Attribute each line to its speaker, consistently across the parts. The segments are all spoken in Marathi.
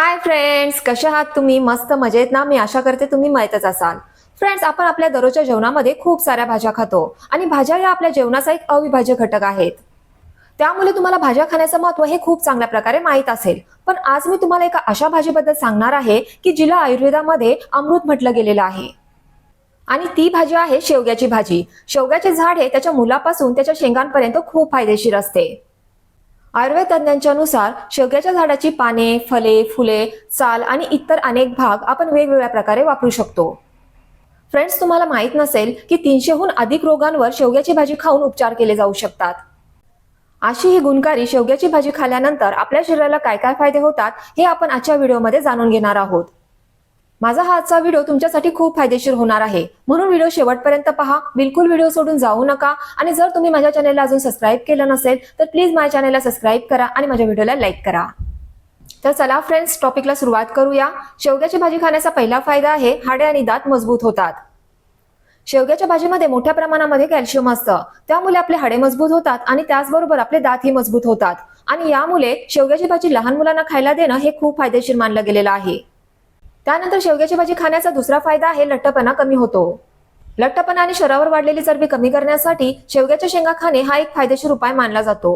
Speaker 1: हाय फ्रेंड्स कसे आहात तुम्ही? मस्त मजेत ना? मी आशा करते तुम्ही मयतच असाल. फ्रेंड्स आपण आपल्या दररोजच्या जेवणामध्ये खूप साऱ्या भाज्या खातो आणि भाज्या या आपल्या जेवणाचा एक अविभाज्य घटक आहेत. त्यामुळे तुम्हाला भाज्या खाण्याचं महत्त्व हे खूप चांगल्या प्रकारे माहीत असेल. पण आज मी तुम्हाला एका अशा भाजीबद्दल सांगणार आहे की जिला आयुर्वेदामध्ये अमृत म्हटलं गेलेलं आहे. आणि ती भाजी आहे शेवग्याची भाजी. शेवग्याचे झाड हे त्याच्या मुलापासून त्याच्या शेंगांपर्यंत खूप फायदेशीर असते. आयुर्वेद तज्ञांच्या नुसार शेवग्याच्या झाडाची पाने फले फुले साल आणि इतर अनेक भाग आपण वेगवेगळ्या प्रकारे वापरू शकतो. फ्रेंड्स तुम्हाला माहीत नसेल की तीनशेहून अधिक रोगांवर शेवग्याची भाजी खाऊन उपचार केले जाऊ शकतात. अशी ही गुणकारी शेवग्याची भाजी खाल्ल्यानंतर आपल्या शरीराला काय काय फायदे होतात हे आपण आजच्या व्हिडिओमध्ये जाणून घेणार आहोत. माझा हा आजचा व्हिडिओ तुमच्यासाठी खूप फायदेशीर होणार आहे. म्हणून व्हिडिओ शेवटपर्यंत पहा. बिलकुल व्हिडिओ सोडून जाऊ नका. आणि जर तुम्ही माझ्या चॅनलला अजून सबस्क्राईब केलं नसेल तर प्लीज माझ्या चॅनलला सबस्क्राईब करा आणि माझ्या व्हिडिओला लाईक करा. तर चला फ्रेंड्स टॉपिकला सुरुवात करूया. शेवग्याची भाजी खाण्याचा पहिला फायदा आहे हाडे आणि दात मजबूत होतात. शेवग्याच्या भाजीमध्ये मोठ्या प्रमाणामध्ये कॅल्शियम असतं. त्यामुळे आपले हाडे मजबूत होतात आणि त्याचबरोबर आपले दातही मजबूत होतात. आणि यामुळे शेवग्याची भाजी लहान मुलांना खायला देणं हे खूप फायदेशीर मानलं गेलेलं आहे. त्यानंतर शेवग्याची भाजी खाण्याचा दुसरा फायदा आहे लठ्ठपणा कमी होतो. लठ्ठपणा आणि शरीरावर वाढलेली चरबी कमी करण्यासाठी शेवग्याच्या शेंगा खाणे हा एक फायदेशीर उपाय मानला जातो.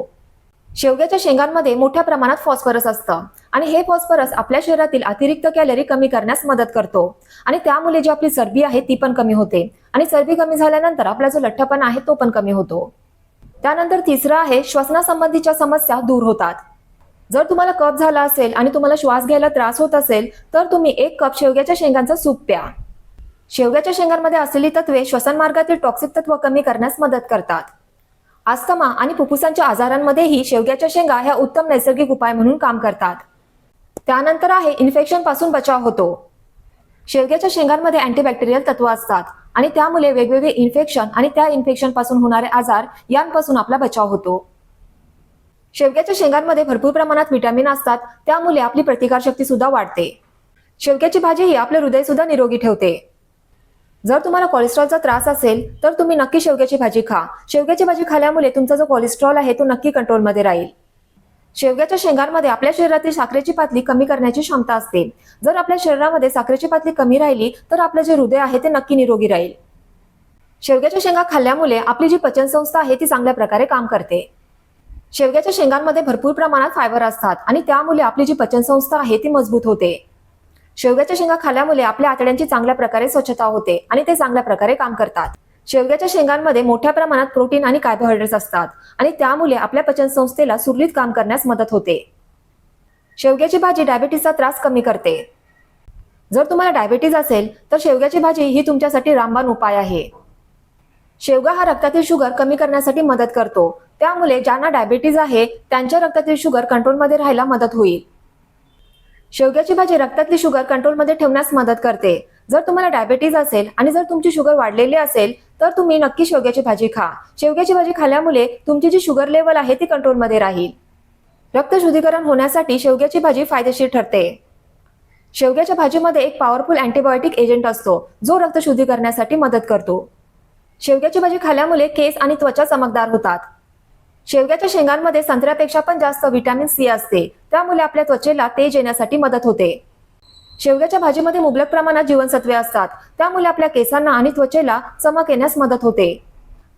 Speaker 1: शेवग्याच्या शेंगांमध्ये मोठ्या प्रमाणात फॉस्फरस असतं आणि हे फॉस्फरस आपल्या शरीरातील अतिरिक्त कॅलरी कमी करण्यास मदत करतो. आणि त्यामुळे जी आपली चरबी आहे ती पण कमी होते. आणि चरबी कमी झाल्यानंतर आपला जो लठ्ठपणा आहे तो पण कमी होतो. त्यानंतर तिसरं आहे श्वसनासंबंधीच्या समस्या दूर होतात. जर तुम्हाला कप झाला असेल आणि तुम्हाला श्वास घ्यायला त्रास होत असेल तर तुम्ही एक कप शेवग्याच्या शेंगांचा सूप प्या. शेवग्याच्या शेंगांमध्ये असलेली तत्वे श्वसन मार्गातील टॉक्सिक तत्व कमी करण्यास मदत करतात. अस्थमा आणि फुफ्फुसांच्या आजारांमध्येही शेवग्याच्या शेंगा ह्या उत्तम नैसर्गिक उपाय म्हणून काम करतात. त्यानंतर आहे इन्फेक्शनपासून बचाव होतो. शेवग्याच्या शेंगांमध्ये अँटीबॅक्टेरियल तत्व असतात आणि त्यामुळे वेगवेगळे इन्फेक्शन आणि त्या इन्फेक्शनपासून होणारे आजार यांपासून आपला बचाव होतो. शेवग्याच्या शेंगांमध्ये भरपूर प्रमाणात विटॅमिन असतात त्यामुळे आपली प्रतिकारशक्ती सुद्धा वाढते. शेवग्याची भाजी ही आपले हृदय सुद्धा निरोगी ठेवते. जर तुम्हाला कोलेस्ट्रॉलचा त्रास असेल तर तुम्ही नक्की शेवग्याची भाजी खा. शेवग्याची भाजी खाल्यामुळे तुमचा जो कोलेस्ट्रॉल आहे तो नक्की कंट्रोलमध्ये राहील. शेवग्याच्या शेंगांमध्ये आपल्या शरीरातील साखरेची पातळी कमी करण्याची क्षमता असते. जर आपल्या शरीरामध्ये साखरेची पातळी कमी राहिली तर आपलं जे हृदय आहे ते नक्की निरोगी राहील. शेवग्याच्या शेंगा खाल्ल्यामुळे आपली जी पचनसंस्था आहे ती चांगल्या प्रकारे काम करते. शेवग्याच्या शेंगांमध्ये भरपूर प्रमाणात फायबर असतात आणि त्यामुळे आपली जी पचनसंस्था आहे ती मजबूत होते. शेवग्याच्या शेंगा खाल्ल्यामुळे आपल्या आतड्यांची चांगल्या प्रकारे स्वच्छता होते आणि ते चांगल्या प्रकारे काम करतात. शेवग्याच्या शेंगांमध्ये मोठ्या प्रमाणात प्रोटीन आणि कार्बोहायड्रेट्स असतात आणि त्यामुळे आपल्या पचनसंस्थेला सुरळीत काम करण्यास मदत होते. शेवग्याची भाजी डायबिटीसचा त्रास कमी करते. जर तुम्हाला डायबिटीज असेल तर शेवग्याची भाजी ही तुमच्यासाठी रामबाण उपाय आहे. शेवगा हा रक्तातील शुगर कमी करण्यासाठी मदत करतो. त्यामुळे ज्यांना डायबिटीज आहे त्यांच्या रक्तातील शुगर कंट्रोलमध्ये राहायला मदत होईल. शेवग्याची भाजी रक्तातली शुगर कंट्रोलमध्ये ठेवण्यास मदत करते. जर तुम्हाला डायबिटीज असेल आणि जर तुमची शुगर वाढलेली असेल तर तुम्ही नक्की शेवग्याची भाजी खा. शेवग्याची भाजी खाल्ल्यामुळे तुमची जी शुगर लेवल आहे ती कंट्रोलमध्ये राहील. रक्त शुद्धीकरण होण्यासाठी शेवग्याची भाजी फायदेशीर ठरते. शेवग्याच्या भाजीमध्ये एक पॉवरफुल अँटीबायोटिक एजंट असतो जो रक्त शुद्धी करण्यासाठी मदत करतो. शेवग्याची भाजी खाल्ल्यामुळे केस आणि त्वचा चमकदार होतात. शेवग्याच्या शेंगांमध्ये संत्र्यापेक्षा पण जास्त व्हिटॅमिन सी असते. त्यामुळे आपल्या त्वचेला तेज येण्यासाठी मदत होते. शेवग्याच्या भाजीमध्ये मुबलक प्रमाणात जीवनसत्वे असतात. त्यामुळे आपल्या केसांना आणि त्वचेला चमक येण्यास मदत होते.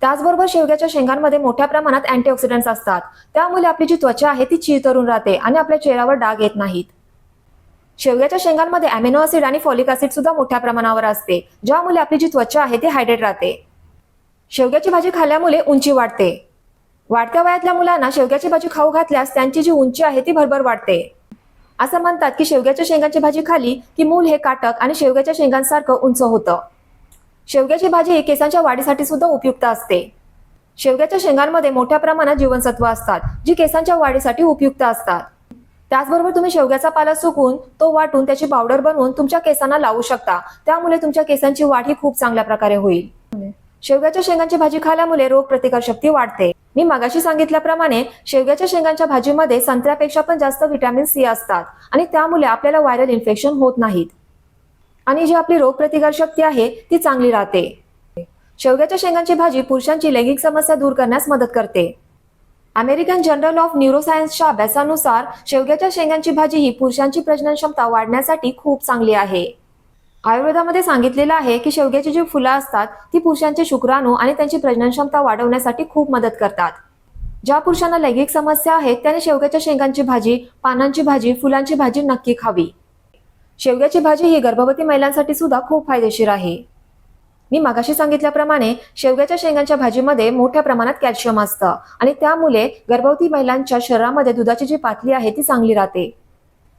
Speaker 1: त्याचबरोबर शेवग्याच्या शेंगांमध्ये मोठ्या प्रमाणात अँटीऑक्सिडंट्स असतात. त्यामुळे आपली जी त्वचा आहे ती चिरतरून राहते आणि आपल्या चेहऱ्यावर डाग येत नाहीत. शेवग्याच्या शेंगांमध्ये अॅमिनो ऍसिड आणि फॉलिक ऍसिड सुद्धा मोठ्या प्रमाणावर असते. ज्यामुळे आपली जी त्वचा आहे ती हायड्रेट राहते. शेवग्याची भाजी खाल्ल्यामुळे उंची वाढते. वाढत्या वयातल्या मुलांना शेवग्याची भाजी खाऊ घातल्यास त्यांची जी उंची आहे ती भरभर वाढते. असं म्हणतात की शेवग्याच्या शेंगांची भाजी खाली की मूल हे काटक आणि शेवग्याच्या शेंगांसारखं उंच होतं. शेवग्याची भाजी ही केसांच्या वाढीसाठी सुद्धा उपयुक्त असते. शेवग्याच्या शेंगांमध्ये मोठ्या प्रमाणात जीवनसत्व असतात जी केसांच्या वाढीसाठी उपयुक्त असतात. त्याचबरोबर तुम्ही शेवग्याचा पाला सुकून तो वाटून त्याची पावडर बनवून तुमच्या केसांना लावू शकता. त्यामुळे तुमच्या केसांची वाढ ही खूप चांगल्या प्रकारे होईल. शेवग्याच्या शेंगांची भाजी खाल्यामुळे रोग प्रतिकार शक्ती वाढते. मी मगाशी सांगितल्याप्रमाणे शेवग्याच्या शेंगांच्या भाजीमध्ये संत्र्यापेक्षा पण जास्त व्हिटॅमिन सी असतात आणि त्यामुळे आपल्याला व्हायरल इन्फेक्शन होत नाहीत. आणि जी आपली रोग प्रतिकार शक्ती आहे ती चांगली राहते. शेवग्याच्या शेंगांची भाजी पुरुषांची लैंगिक समस्या दूर करण्यास मदत करते. अमेरिकन जर्नल ऑफ न्यूरोसायन्सच्या अभ्यासानुसार शेवग्याच्या शेंगांची भाजी ही पुरुषांची प्रजनन क्षमता वाढण्यासाठी खूप चांगली आहे. आयुर्वेदामध्ये सांगितलेलं आहे की शेवग्याची जी फुलं असतात ती पुरुषांचे शुक्राणू आणि त्यांची प्रजनन क्षमता वाढवण्यासाठी खूप मदत करतात. ज्या पुरुषांना लैंगिक समस्या आहेत त्याने शेवग्याच्या शेंगांची भाजी पानांची भाजी फुलांची भाजी नक्की खावी. शेवग्याची भाजी ही गर्भवती महिलांसाठी सुद्धा खूप फायदेशीर आहे. मी मागाशी सांगितल्याप्रमाणे शेवग्याच्या शेंगांच्या भाजीमध्ये मोठ्या प्रमाणात कॅल्शियम असतं आणि त्यामुळे गर्भवती महिलांच्या शरीरामध्ये दुधाची जी पातळी आहे ती चांगली राहते.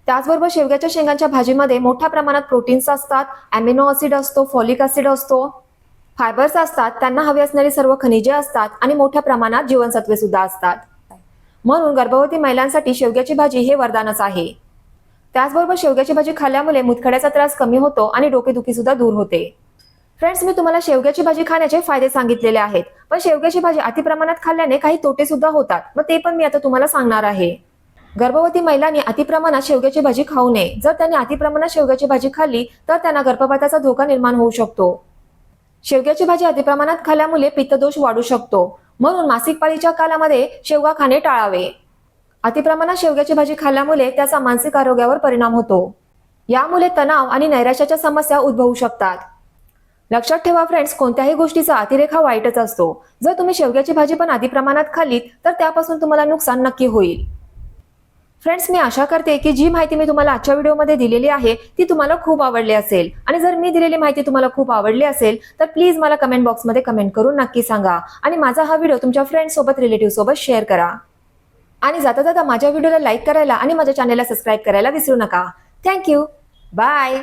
Speaker 1: त्याचबरोबर शेवग्याच्या शेंगांच्या भाजीमध्ये मोठ्या प्रमाणात प्रोटीन्स असतात अॅमिनो ऍसिड असतो फॉलिक ऍसिड असतो. फायबर्स असतात त्यांना हवी असणारी सर्व खनिजे असतात आणि मोठ्या प्रमाणात जीवनसत्वे सुद्धा असतात. म्हणून गर्भवती महिलांसाठी शेवग्याची भाजी हे वरदानच आहे. त्याचबरोबर शेवग्याची भाजी खाल्ल्यामुळे मुतखड्याचा त्रास कमी होतो आणि डोकेदुखी सुद्धा दूर होते. फ्रेंड्स मी तुम्हाला शेवग्याची भाजी खाण्याचे फायदे सांगितलेले आहेत. पण शेवग्याची भाजी अति प्रमाणात खाल्ल्याने काही तोटे सुद्धा होतात. मग ते पण मी आता तुम्हाला सांगणार आहे. गर्भवती महिलांनी अतिप्रमाणात शेवग्याची भाजी खाऊ नये. जर त्यांनी अतिप्रमाणात शेवग्याची भाजी खाल्ली तर त्यांना गर्भपाताचा धोका निर्माण होऊ शकतो. शेवग्याची भाजी अतिप्रमाणात खाल्ल्यामुळे पित्तदोष वाढू शकतो. म्हणून मासिक पाळीच्या कालामध्ये शेवगा खाणे टाळावे. अतिप्रमाणात शेवग्याची भाजी खाल्ल्यामुळे त्याचा मानसिक आरोग्यावर परिणाम होतो. यामुळे तणाव आणि नैराश्याच्या समस्या उद्भवू शकतात. लक्षात ठेवा फ्रेंड्स कोणत्याही गोष्टीचा अतिरेखा हा वाईटच असतो. जर तुम्ही शेवग्याची भाजी पण अतिप्रमाणात प्रमाणात खाल्लीत तर त्यापासून तुम्हाला नुकसान नक्की होईल. फ्रेंड्स मी आशा करते की जी माहिती मी तुम्हाला आजच्या व्हिडिओमध्ये दिलेली आहे ती तुम्हाला खूप आवडली असेल. आणि जर मी दिलेली माहिती तुम्हाला खूप आवडली असेल तर प्लीज मला कमेंट बॉक्समध्ये कमेंट करून नक्की सांगा. आणि माझा हा व्हिडिओ तुमच्या फ्रेंड्स सोबत रिलेटिव्ह सोबत शेअर करा. आणि जाता जाता माझ्या व्हिडिओला लाईक करायला आणि माझ्या चॅनलला सबस्क्राईब करायला विसरू नका. Thank you bye